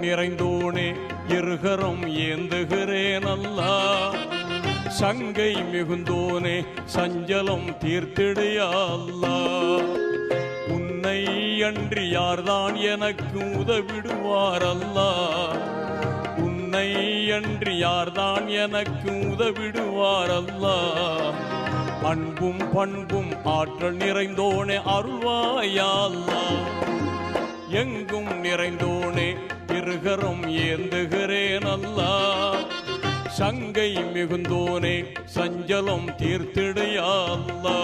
நிறைந்தோனே இருகரம் ஏந்துகிறேன் அல்லா சங்கை மிகுந்தோனே சஞ்சலம் தீர்த்திடையா அல்லா உன்னை அன்றி யார்தான் எனக்கு உதவிடுவார் அல்லா உன்னை அன்றி யார்தான் எனக்கு உதவிடுவார் அல்லா அன்பும் பண்பும் ஆற்றல் நிறைந்தோனே அருள்வாயால்லா. எங்கும் நிறைந்தோனே இருகரம் ஏந்துகிறேன் அல்லா. சங்கை மிகுந்தோனே சஞ்சலம் தீர்த்திடையல்லா